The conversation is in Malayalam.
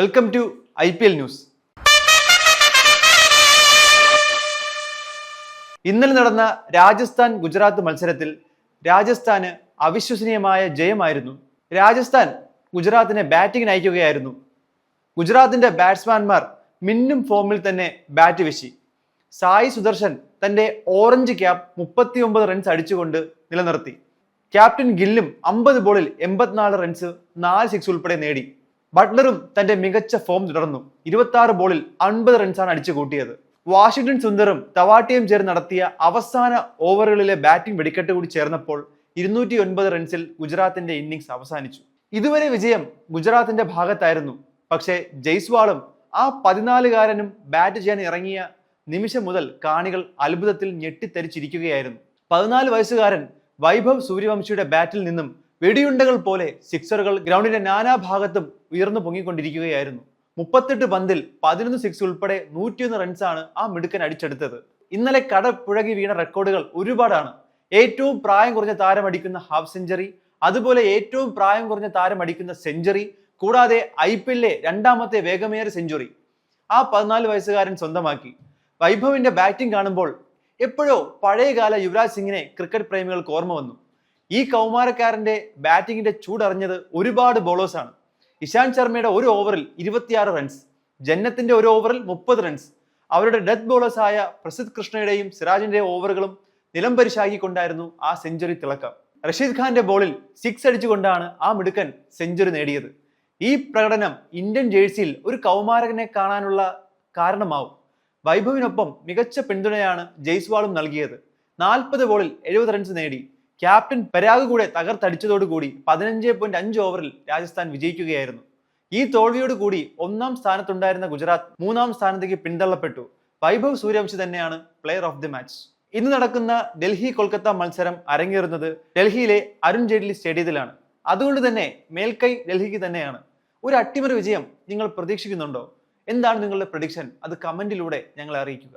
Welcome to I P L news ഇന്നലെ നടന്ന രാജസ്ഥാൻ ഗുജറാത്ത് മത്സരത്തിൽ രാജസ്ഥാന് അവിശ്വസനീയമായ ജയമായിരുന്നു. രാജസ്ഥാൻ ഗുജറാത്തിനെ ബാറ്റിംഗിന് അയക്കുകയായിരുന്നു. ഗുജറാത്തിന്റെ ബാറ്റ്സ്മാൻമാർ മിന്നും ഫോമിൽ തന്നെ ബാറ്റ് വീശി. സായി സുദർശൻ തന്റെ ഓറഞ്ച് ക്യാപ്പ് മുപ്പത്തിയൊമ്പത് റൺസ് അടിച്ചുകൊണ്ട് നിലനിർത്തി. ക്യാപ്റ്റൻ ഗില്ലും അമ്പത് ബോളിൽ എൺപത്തിനാല് റൺസ് നാല് സിക്സ് ഉൾപ്പെടെ നേടി. ബട്ട്ലറും തന്റെ മികച്ച ഫോം തുടർന്നു. ഇരുപത്തി ബോളിൽ അൻപത് റൺസാണ് അടിച്ചു കൂട്ടിയത്. വാഷിംഗ്ടൺ സുന്ദറും തവാട്ടിയും ചേർന്ന് നടത്തിയ അവസാന ഓവറുകളിലെ ബാറ്റിംഗ് വെടിക്കെട്ട് കൂടി ചേർന്നപ്പോൾ ഇരുന്നൂറ്റി ഒൻപത് റൺസിൽ ഗുജറാത്തിന്റെ ഇന്നിങ്സ് അവസാനിച്ചു. ഇതുവരെ വിജയം ഗുജറാത്തിന്റെ ഭാഗത്തായിരുന്നു. പക്ഷേ ജയ്സ്വാളും ആ പതിനാലുകാരനും ബാറ്റ് ചെയ്യാൻ ഇറങ്ങിയ നിമിഷം മുതൽ കാണികൾ അത്ഭുതത്തിൽ ഞെട്ടിത്തരിച്ചിരിക്കുകയായിരുന്നു പതിനാല് വയസ്സുകാരൻ വൈഭവ് സൂര്യവംശിയുടെ ബാറ്റിൽ നിന്നും വെടിയുണ്ടകൾ പോലെ സിക്സറുകൾ ഗ്രൗണ്ടിന്റെ നാനാഭാഗത്തും ഉയർന്നു പൊങ്ങിക്കൊണ്ടിരിക്കുകയായിരുന്നു. മുപ്പത്തെട്ട് പന്തിൽ പതിനൊന്ന് സിക്സ് ഉൾപ്പെടെ നൂറ്റിയൊന്ന് റൺസാണ് ആ മിടുക്കൻ അടിച്ചെടുത്തത്. ഇന്നലെ കട പുഴകി വീണ റെക്കോർഡുകൾ ഒരുപാടാണ്. ഏറ്റവും പ്രായം കുറഞ്ഞ താരം അടിക്കുന്ന ഹാഫ് സെഞ്ചുറി അതുപോലെ ഏറ്റവും പ്രായം കുറഞ്ഞ താരം അടിക്കുന്ന സെഞ്ചുറി കൂടാതെ ഐ പി എല്ലിലെ രണ്ടാമത്തെ വേഗമേറിയ സെഞ്ചുറി ആ പതിനാല് വയസ്സുകാരൻ സ്വന്തമാക്കി. വൈഭവിന്റെ ബാറ്റിംഗ് കാണുമ്പോൾ എപ്പോഴോ പഴയകാല യുവരാജ് സിംഗിനെ ക്രിക്കറ്റ് പ്രേമികൾക്ക് ഓർമ്മ വന്നു. ഈ കൗമാരക്കാരന്റെ ബാറ്റിങ്ങിന്റെ ചൂടറിഞ്ഞത് ഒരുപാട് ബോളേഴ്സാണ് ഇശാന്ത് ശർമ്മയുടെ ഒരു ഓവറിൽ ഇരുപത്തിയാറ് റൺസ് ജന്നത്തിന്റെ ഒരു ഓവറിൽ മുപ്പത് റൺസ് അവരുടെ ഡെത്ത് ബോളേഴ്സായ പ്രസിദ് കൃഷ്ണയുടെയും സിറാജിന്റെയും ഓവറുകളും നിലം പരിശാക്കിക്കൊണ്ടായിരുന്നു ആ സെഞ്ചുറി തിളക്കം. റഷീദ് ഖാന്റെ ബോളിൽ സിക്സ് അടിച്ചുകൊണ്ടാണ് ആ മിടുക്കൻ സെഞ്ചുറി നേടിയത്. ഈ പ്രകടനം ഇന്ത്യൻ ജേഴ്സിയിൽ ഒരു കൗമാരകനെ കാണാനുള്ള കാരണമാവും. വൈഭവിനൊപ്പം മികച്ച പിന്തുണയാണ് ജയ്സ്വാളും നൽകിയത്. നാൽപ്പത് ബോളിൽ എഴുപത് റൺസ് നേടി. ക്യാപ്റ്റൻ പരാഗ് കൂടെ തകർത്തടിച്ചതോടുകൂടി പതിനഞ്ച് പോയിന്റ് അഞ്ച് ഓവറിൽ രാജസ്ഥാൻ വിജയിക്കുകയായിരുന്നു. ഈ തോൽവിയോട് കൂടി ഒന്നാം സ്ഥാനത്തുണ്ടായിരുന്ന ഗുജറാത്ത് മൂന്നാം സ്ഥാനത്തേക്ക് പിന്തള്ളപ്പെട്ടു. വൈഭവ് സൂര്യവംശി തന്നെയാണ് പ്ലെയർ ഓഫ് ദി മാച്ച് ഇന്ന് നടക്കുന്ന ഡൽഹി കൊൽക്കത്ത മത്സരം അരങ്ങേറുന്നത് ഡൽഹിയിലെ അരുൺ ജെയ്റ്റ്ലി സ്റ്റേഡിയത്തിലാണ്. അതുകൊണ്ട് തന്നെ മേൽക്കൈ ഡൽഹിക്ക് തന്നെയാണ്. ഒരു അട്ടിമറി വിജയം നിങ്ങൾ പ്രതീക്ഷിക്കുന്നുണ്ടോ? എന്താണ് നിങ്ങളുടെ പ്രഡിക്ഷൻ അത് കമന്റിലൂടെ ഞങ്ങളെ അറിയിക്കുക.